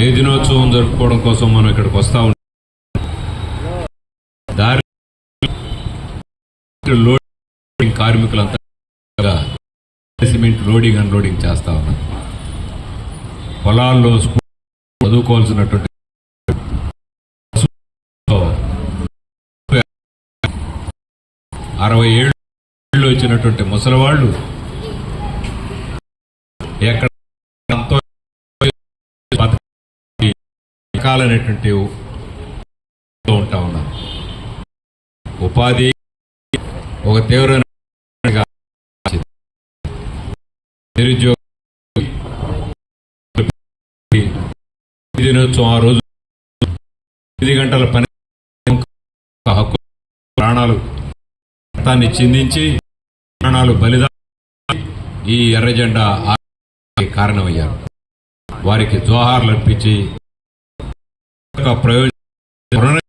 మే దినోత్సవం జరుపుకోవడం కోసం మనం ఇక్కడికి వస్తా ఉంటాం దారి లోడింగ్ కార్మికులంతా సిమెంట్ లోడింగ్ అన్లోడింగ్ చేస్తా ఉన్నాం పొలాల్లో చదువుకోవాల్సినటువంటి అరవై ఏళ్ళు వచ్చినటువంటి ముసలివాళ్ళు ఎక్కడ రకాలైనటువంటి ఉంటా ఉన్నాం. ఉపాధి ఒక తీవ్రమైన నిరుద్యోగ దినోత్సవం ఆ రోజు ఎనిమిది గంటల పని హక్కు ప్రాణాలు రక్తాన్ని చిందించి ప్రాణాలు బలిదాన ఈ ఎర్ర జెండా కారణమయ్యారు. వారికి జోహార్లు అర్పించి para